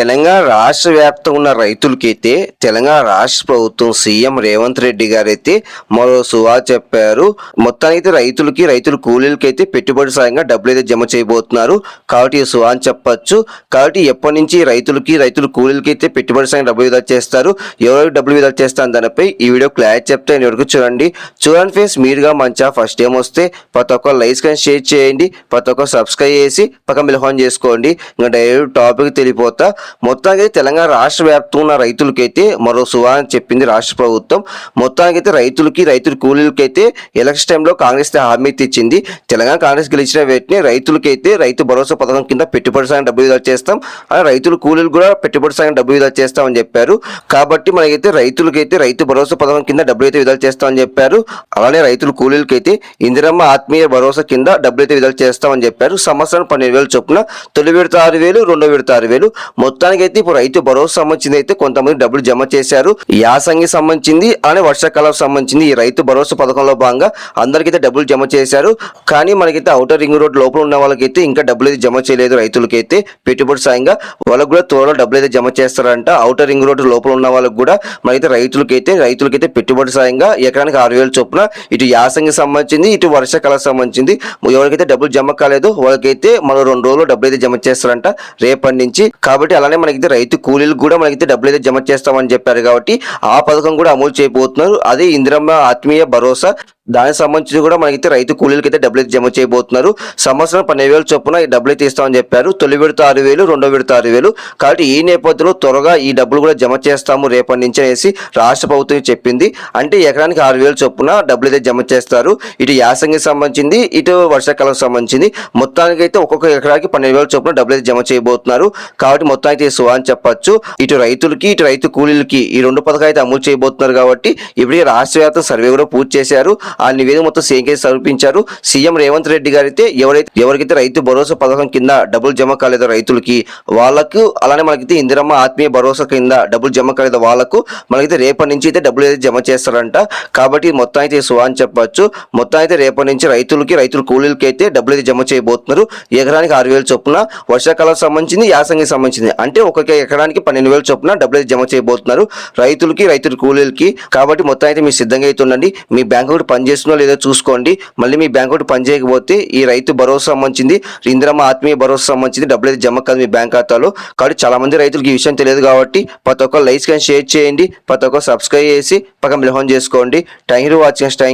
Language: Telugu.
తెలంగాణ రాష్ట్ర వ్యాప్తంగా ఉన్న రైతులకైతే తెలంగాణ రాష్ట్ర ప్రభుత్వం సీఎం రేవంత్ రెడ్డి గారైతే మరో సువా చెప్పారు. మొత్తానికి రైతులకి రైతుల కూలీలకి అయితే పెట్టుబడి సాయంగా డబ్బులు అయితే జమ చేయబోతున్నారు. కాబట్టి సువా అని చెప్పొచ్చు. కాబట్టి ఎప్పటి నుంచి రైతులకి రైతుల కూలీలకి అయితే పెట్టుబడి సాయం డబ్బులు విధా చేస్తారు? ఎవరికి డబ్బులు విధా చేస్తాను దానిపై ఈ వీడియో క్లారిటీ చెప్తే నేను వరకు చూడండి. చూడండి ఫేస్ మీరుగా మంచిగా ఫస్ట్ టైం వస్తే ప్రతి ఒక్క లైక్స్ కానీ షేర్ చేయండి. ప్రతి ఒక్క సబ్స్క్రైబ్ చేసి పక్కన బిల్హోన్ చేసుకోండి. ఇంకా డైరెక్ట్ టాపిక్ తెలియపోతా. మొత్తానికి తెలంగాణ రాష్ట్ర వ్యాప్తంగా ఉన్న రైతులకైతే మరో సువా చెప్పింది రాష్ట్ర ప్రభుత్వం. మొత్తానికైతే రైతులకి రైతుల కూలీలకైతే ఎలక్షన్ టైంలో కాంగ్రెస్ హామీ ఇచ్చింది. తెలంగాణ కాంగ్రెస్ గెలిచిన వెంటనే రైతులకైతే రైతు భరోసా పథకం కింద పెట్టుబడి సాయం డబ్బు విడుదల చేస్తాం. అలా రైతుల కూలీలు కూడా పెట్టుబడి సాయం డబ్బు విధాలు చేస్తామని చెప్పారు. కాబట్టి మనకైతే రైతులకైతే రైతు భరోసా పథకం కింద డబ్బులు అయితే విడుదల చేస్తామని చెప్పారు. అలానే రైతుల కూలీలకైతే ఇందిరమ్మ ఆత్మీయ భరోసా కింద డబ్బులు అయితే విడుదల చేస్తామని చెప్పారు. సంవత్సరం పన్నెండు వేలు చొప్పున తొలి విడత ఆరు వేలు రెండో విడత ఆరు వేలు. మొత్తానికి అయితే ఇప్పుడు రైతు భరోసా సంబంధించింది అయితే కొంతమంది డబ్బులు జమ చేశారు. యాసంగి సంబంధించింది అలానే వర్షాకాలం సంబంధించింది ఈ రైతు భరోసా పథకంలో భాగంగా అందరికైతే డబ్బులు జమ చేశారు. కానీ మనకైతే అవుటర్ రింగ్ రోడ్ లోపల ఉన్న వాళ్ళకైతే ఇంకా డబ్బులు అయితే జమ చేయలేదు రైతులకైతే. పెట్టుబడి సాయంగా వాళ్ళకు కూడా త్వరలో డబ్బులు అయితే జమ చేస్తారంట. అవుటర్ రింగ్ రోడ్ లోపల ఉన్న వాళ్ళకి కూడా మనకైతే రైతులకైతే రైతులకైతే పెట్టుబడి సాయంగా ఎకరానికి ఆరు వేలు చొప్పున ఇటు యాసంగి సంబంధించింది ఇటు వర్షాకాలం సంబంధించింది ఎవరికైతే డబ్బులు జమ కాలేదు వాళ్ళకైతే మరో రెండు రోజులు డబ్బులు అయితే జమ చేస్తారంట రేపటి నుంచి. కాబట్టి అలానే మనకైతే రైతు కూలీలకు కూడా మనకైతే డబ్బులు అయితే జమ చేస్తామని చెప్పారు కాబట్టి ఆ పథకం కూడా అమలు చేయబోతున్నారు. అదే ఇందిరమ్మ ఆత్మీయ భరోసా దానికి సంబంధించి కూడా మనకైతే రైతు కూలీలకి అయితే డబ్బులు అయితే జమ చేయబోతున్నారు. సంవత్సరం పన్నెండు వేలు చొప్పున ఈ డబ్బులు అయితే ఇస్తామని చెప్పారు. తొలి విడత ఆరు వేలు రెండో విడత ఆరు వేలు. కాబట్టి ఈ నేపథ్యంలో త్వరగా ఈ డబ్బులు కూడా జమ చేస్తాము రేపటి నుంచి అనేసి రాష్ట్ర ప్రభుత్వం చెప్పింది. అంటే ఎకరానికి ఆరు వేలు చొప్పున డబ్బులు అయితే జమ చేస్తారు. ఇటు యాసంగికి సంబంధించింది ఇటు వర్షాకాలం సంబంధించింది. మొత్తానికి అయితే ఒక్కొక్క ఎకరానికి పన్నెండు వేల చొప్పున డబ్బులు అయితే జమ చేయబోతున్నారు. కాబట్టి మొత్తానికి అయితే సువా అని చెప్పొచ్చు. ఇటు రైతులకి ఇటు రైతు కూలీలకి ఈ రెండు పథకాలు అయితే అమలు చేయబోతున్నారు కాబట్టి ఇప్పటికే రాష్ట్ర సర్వే కూడా పూర్తి చేశారు. ఆ నివేదిక మొత్తం సీఎంకే సమర్పించారు. సీఎం రేవంత్ రెడ్డి గారు అయితే ఎవరైతే ఎవరికైతే రైతు భరోసా పథకం కింద డబ్బులు జమ కాలేదో రైతులకి వాళ్ళకు అలానే మనకైతే ఇందిరమ్మ ఆత్మీయ భరోసా కింద డబ్బులు జమ కాలేదో వాళ్ళకు మనకైతే రేపటి నుంచి అయితే డబ్బులు అయితే జమ చేస్తారంట. కాబట్టి మొత్తం అయితే సువా అని చెప్పొచ్చు. మొత్తం అయితే రేపటి నుంచి రైతులకి రైతుల కూలీలకి అయితే డబ్బులు అయితే జమ చేయబోతున్నారు. ఎకరానికి ఆరు వేలు చొప్పున వర్షాకాలం సంబంధించింది యాసంగికి సంబంధించింది. అంటే ఒక్కొక్క ఎకరానికి పన్నెండు వేలు చొప్పున డబ్బులు అయితే జమ చేయబోతున్నారు. రైతులకి రైతుల కూలీలకి. కాబట్టి మొత్తం అయితే మీరు సిద్ధంగా అయితే ఉండండి. మీ బ్యాంకు కూడా పనిచేస్తుందో లేదో చూసుకోండి. మళ్ళీ మీ బ్యాంక్ అకౌంట్ పనిచేయకపోతే ఈ రైతు భరోసా సంబంధించింది ఇందిరమ్మ ఆత్మీయ భరోసా సంబంధించింది డబ్బులు అయితే జమ కాదు మీ బ్యాంక్ ఖాతాలో. కాబట్టి చాలా మంది రైతులకు ఈ విషయం తెలియదు కాబట్టి ప్రతి ఒక్క లైక్స్ కానీ షేర్ చేయండి ప్రతి ఒక్క సబ్స్క్రైబ్ చేసి పక్కన మిలహం చేసుకోండి. Thank you watching thank